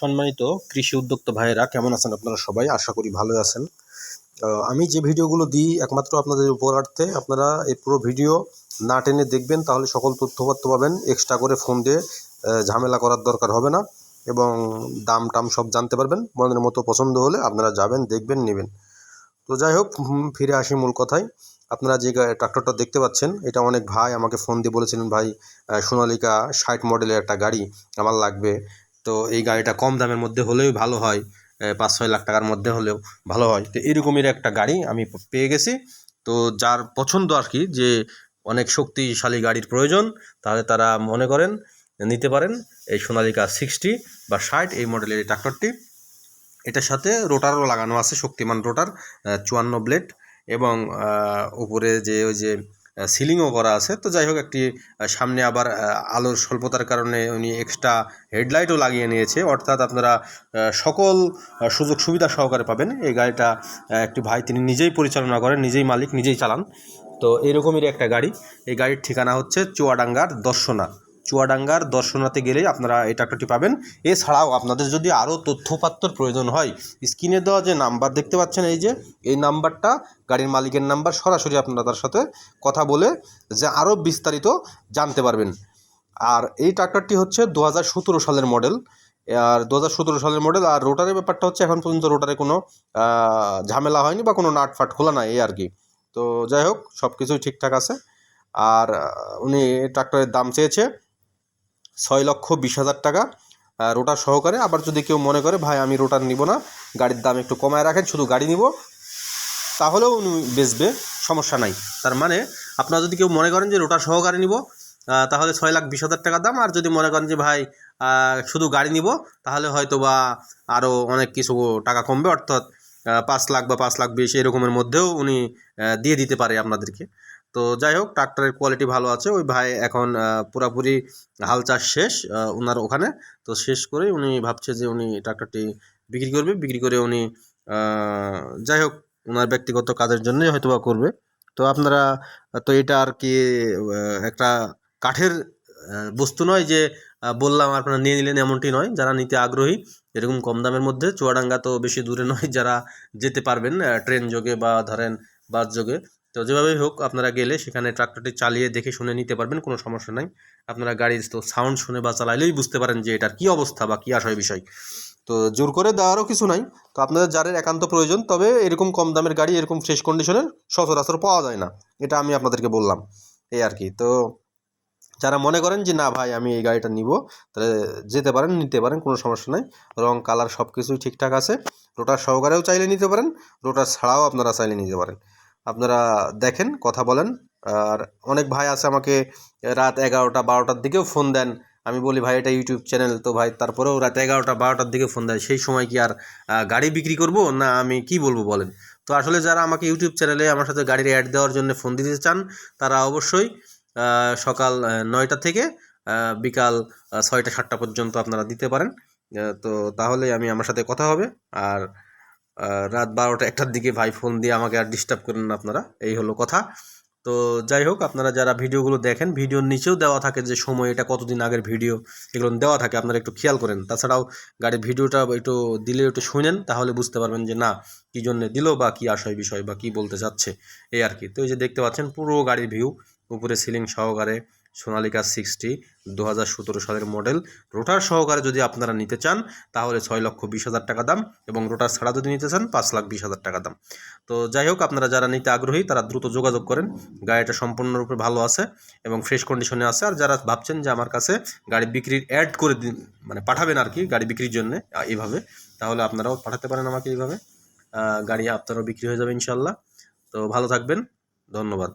সম্মানিত কৃষি উদ্যোক্তা ভাইয়েরা, কেমন আছেন আপনারা সবাই? আশা করি ভালোই আছেন। আমি যে ভিডিওগুলো দিই একমাত্র আপনাদের উপকারার্থে, আপনারা এই পুরো ভিডিও না টেনে দেখবেন, তাহলে সকল তথ্যপত্র পাবেন এক্সট্রা করে ফোন দিয়ে ঝামেলা করার দরকার হবে না এবং দাম টাম সব জানতে পারবেন, মনের মতো পছন্দ হলে আপনারা যাবেন, দেখবেন, নেবেন। তো যাই হোক ফিরে আসি মূল কথায়। আপনারা যে ট্রাক্টরটা দেখতে পাচ্ছেন, এটা অনেক ভাই আমাকে ফোন দিয়ে বলেছিলেন, ভাই সোনালিকা ষাট মডেলের একটা গাড়ি আমার লাগবে। তো এই গাড়িটা কম দামের মধ্যে হলেও ভালো হয় পাঁচ ছয় লাখ টাকার মধ্যে হলেও ভালো হয়। তো এরকমের একটা গাড়ি আমি পেয়ে গেছি। তো যার পছন্দ আর কি, যে অনেক শক্তিশালী গাড়ির প্রয়োজন, তাহলে তারা মনে করেন নিতে পারেন এই সোনালিকা সিক্সটি বা ষাট এই মডেলের এই ট্রাক্টরটি। এটার সাথে রোটারও লাগানো আছে, শক্তিমান রোটার চুয়ান্ন ব্লেড এবং উপরে যে ওই যে সিলিংও করা আছে। তো যাই হোক, একটি সামনে আবার আলোর স্বল্পতার কারণে উনি এক্সট্রা হেডলাইটও লাগিয়ে নিয়েছে। অর্থাৎ আপনারা সকল সুযোগ সুবিধা সহকারে পাবেন। এই গাড়িটা একটি ভাই, তিনি নিজেই পরিচালনা করেন, নিজেই মালিক, নিজেই চালান। তো এরকমেরই একটা গাড়ি। এই গাড়ির ঠিকানা হচ্ছে চুয়াডাঙ্গার দর্শনা। চুয়াডাঙ্গার দর্শনাতে গেলেই আপনারা এই ট্রাক্টরটি পাবেন। এছাড়াও আপনাদের যদি আরও তথ্যপাত্রর প্রয়োজন হয়, স্ক্রিনে দেওয়া যে নাম্বার দেখতে পাচ্ছেন এই যে, এই নাম্বারটা, গাড়ির মালিকের নাম্বার, সরাসরি আপনারা তার সাথে কথা বলে যে আরও বিস্তারিত জানতে পারবেন। আর এই ট্রাক্টরটি হচ্ছে দু হাজার সতেরো সালের মডেল। আর দু হাজার সতেরো সালের মডেল, আর রোটারের ব্যাপারটা হচ্ছে এখন পর্যন্ত রোটারে কোনো ঝামেলা হয়নি বা কোনো নাট ফাট খোলা নাই, এই আর কি। তো যাই হোক সব কিছুই ঠিকঠাক আছে। আর উনি ট্রাক্টরের দাম চেয়েছে ছয় লক্ষ বিশ হাজার টাকা রোটার সহকারে। আবার যদি কেউ মনে করে, ভাই, আমি রোটার নিব না, গাড়ির দাম একটু কমায় রাখেন, শুধু গাড়ি নিব, তাহলেও উনি বেচবে, সমস্যা নাই। তার মানে আপনারা যদি কেউ মনে করেন যে রোটার সহকারে নিব তাহলে ছয় লাখ বিশ হাজার টাকা দাম। আর যদি মনে করেন যে, ভাই শুধু গাড়ি নিব, তাহলে হয়তো বা আরও অনেক কিছু টাকা কমবে। অর্থাৎ পাঁচ লাখ বা পাঁচ লাখ বিশ, এরকমের মধ্যেও উনি দিয়ে দিতে পারে আপনাদেরকে। তো যাই হোক, ট্রাক্টরের কোয়ালিটি ভালো আছে। ওই ভাই এখন পুরাপুরি হাল চাষ শেষ ওনার ওখানে। তো শেষ করে উনি ভাবছে যে উনি ট্রাক্টরটি বিক্রি করবে। বিক্রি করে উনি যাই হোক ওনার ব্যক্তিগত কাজের জন্যই হয়তো বা করবে। তো আপনারা, তো এটা আর কি একটা কাঠের বস্তু নয় যে বললাম আপনারা নিয়ে নিলেন এমনটি নয়। যারা নিতে আগ্রহী, এরকম কম দামের মধ্যে, চুয়াডাঙ্গা তো বেশি দূরে নয় যারা যেতে পারবেন ট্রেন যোগে বা ধরেন বাস যোগে। তো যেভাবেই হোক, আপনারা গেলে সেখানে ট্রাক্টরটি চালিয়ে দেখে শুনে নিতে পারবেন, কোনো সমস্যা নাই। আপনারা গাড়ির তো সাউন্ড শুনে বা চালাইলেই বুঝতে পারেন যে এটার কী অবস্থা বা কী আশয় বিষয়। তো জোর করে দেওয়ারও কিছু নাই। তো আপনাদের যাদের একান্ত প্রয়োজন, তবে এরকম কম দামের গাড়ি, এরকম ফ্রেশ কন্ডিশনের সচরাচর পাওয়া যায় না। এটা আমি আপনাদেরকে বললাম, এই আর কি। তো যারা মনে করেন যে, না ভাই, আমি এই গাড়িটা নিব, তাহলে যেতে পারেন, নিতে পারেন, কোনো সমস্যা নাই। রং, কালার সব কিছুই ঠিকঠাক আছে। রোটার সহকারেও চাইলে নিতে পারেন, রোটার ছাড়াও আপনারা চাইলে নিতে পারেন। আপনারা দেখেন, কথা বলেন। আর অনেক ভাই আছে আমাকে রাত এগারোটা বারোটার দিকেও ফোন দেন। আমি বলি, ভাই, এটা ইউটিউব চ্যানেল। তো ভাই, তারপরেও রাত এগারোটা বারোটার দিকে ফোন দেয়, সেই সময় কি আর গাড়ি বিক্রি করব? না, আমি কি বলব বলেন? তো আসলে যারা আমাকে ইউটিউব চ্যানেলে আমার সাথে গাড়ির অ্যাড দেওয়ার জন্য ফোন দিতে চান, তারা অবশ্যই সকাল নয়টা থেকে বিকাল ছয়টা, সাতটা পর্যন্ত আপনারা দিতে পারেন। তো তাহলে আমি, আমার সাথে কথা হবে। আর রাত বারোটা একটার দিকে ভাই ফোন দিয়ে আমাকে আর ডিস্টার্ব করেন না আপনারা, এই হলো কথা। তো যাই হোক, আপনারা যারা ভিডিওগুলো দেখেন, ভিডিওর নিচেও দেওয়া থাকে যে সময়, এটা কতদিন আগের ভিডিও, এগুলো দেওয়া থাকে, আপনারা একটু খেয়াল করেন। তাছাড়াও গাড়ির ভিডিওটা একটু দিলে একটু শুনেন, তাহলে বুঝতে পারবেন যে না, কী জন্য দিল বা কী আশয় বিষয় বা কী বলতে চাচ্ছে, এই আর কি। তো এই যে দেখতে পাচ্ছেন, পুরো গাড়ির ভিউ উপরে সিলিং সহকারে সোনালিকা সিক্সটি দু হাজার সতেরো সালের মডেল রোটার সহকারে যদি আপনারা নিতে চান, তাহলে ছয় লক্ষ বিশ হাজার টাকা দাম এবং রোটার ছাড়া যদি নিতে চান, পাঁচ লাখ বিশ হাজার টাকা দাম। তো যাই হোক, আপনারা যারা নিতে আগ্রহী, তারা দ্রুত যোগাযোগ করেন। গাড়িটা সম্পূর্ণরূপে ভালো আছে এবং ফ্রেশ কন্ডিশনে আছে। আর যারা ভাবছেন যে আমার কাছে গাড়ি বিক্রির অ্যাড করে দিন মানে পাঠাবেন আর কি, গাড়ি বিক্রির জন্য এইভাবে, তাহলে আপনারাও পাঠাতে পারেন আমাকে এইভাবে। গাড়ি আপনারও বিক্রি হয়ে যাবে ইনশাল্লাহ তো ভালো থাকবেন। ধন্যবাদ।